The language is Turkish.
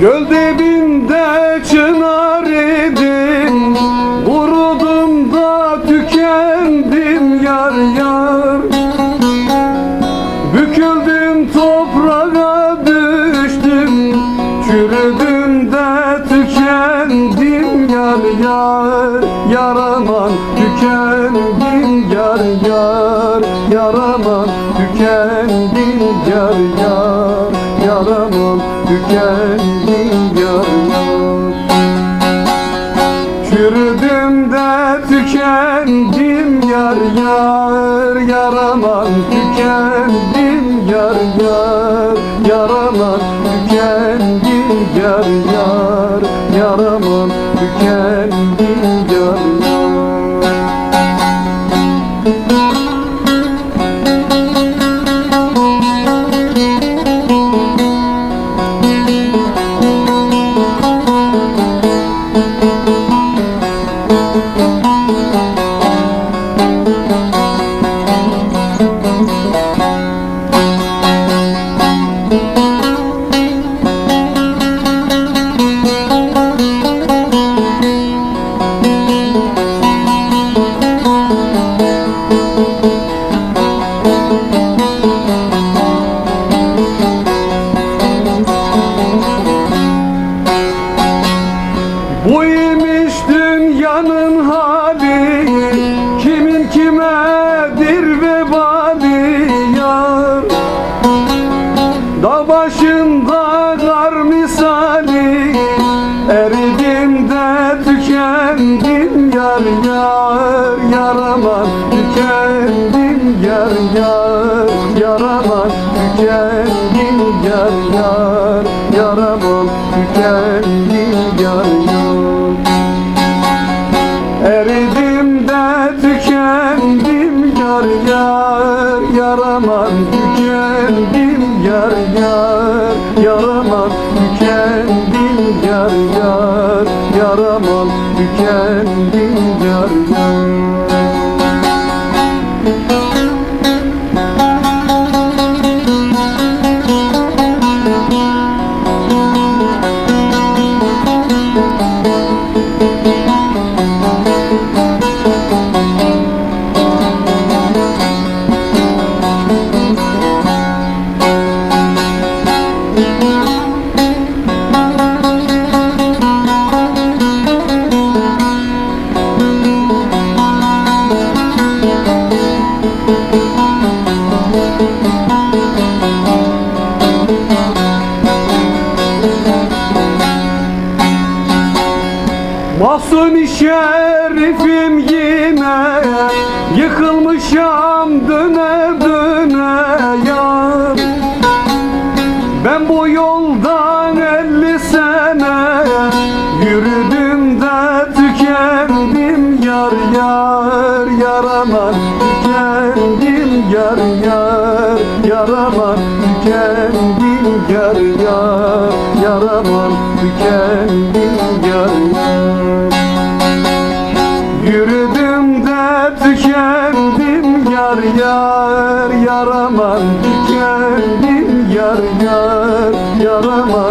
Göl dibinde çınar idim Kurudum da tükendim yar yar. Büküldüm toprağa düştüm Çürüdüm yar Yaraman tükendim yar yar. Yaraman tükendim yar yar. Çürüdüm de tükendim yar yar. Yaraman tükendim yar yar dünyanın hali Kimin kimedir vebali yar Dağ başında kar misali Eridim de tükendim yar yar Yaraman tükendim yar yar Yaraman tükendim yar yar Yaraman tükendim yar yar yar Yaraman tükendim yar yar. Yaraman tükendim yar yar. Yaraman tükendim yar yar Mahsuni şerifim yine Yıkılmışam döne döne yar. Ben bu yoldan elli sene Yürüdüm de tükendim yar yar Yaraman yar Yaraman tükendim yar yar Yürüdüm de tükendim yar yar Yaraman tükendim yar yar Yaraman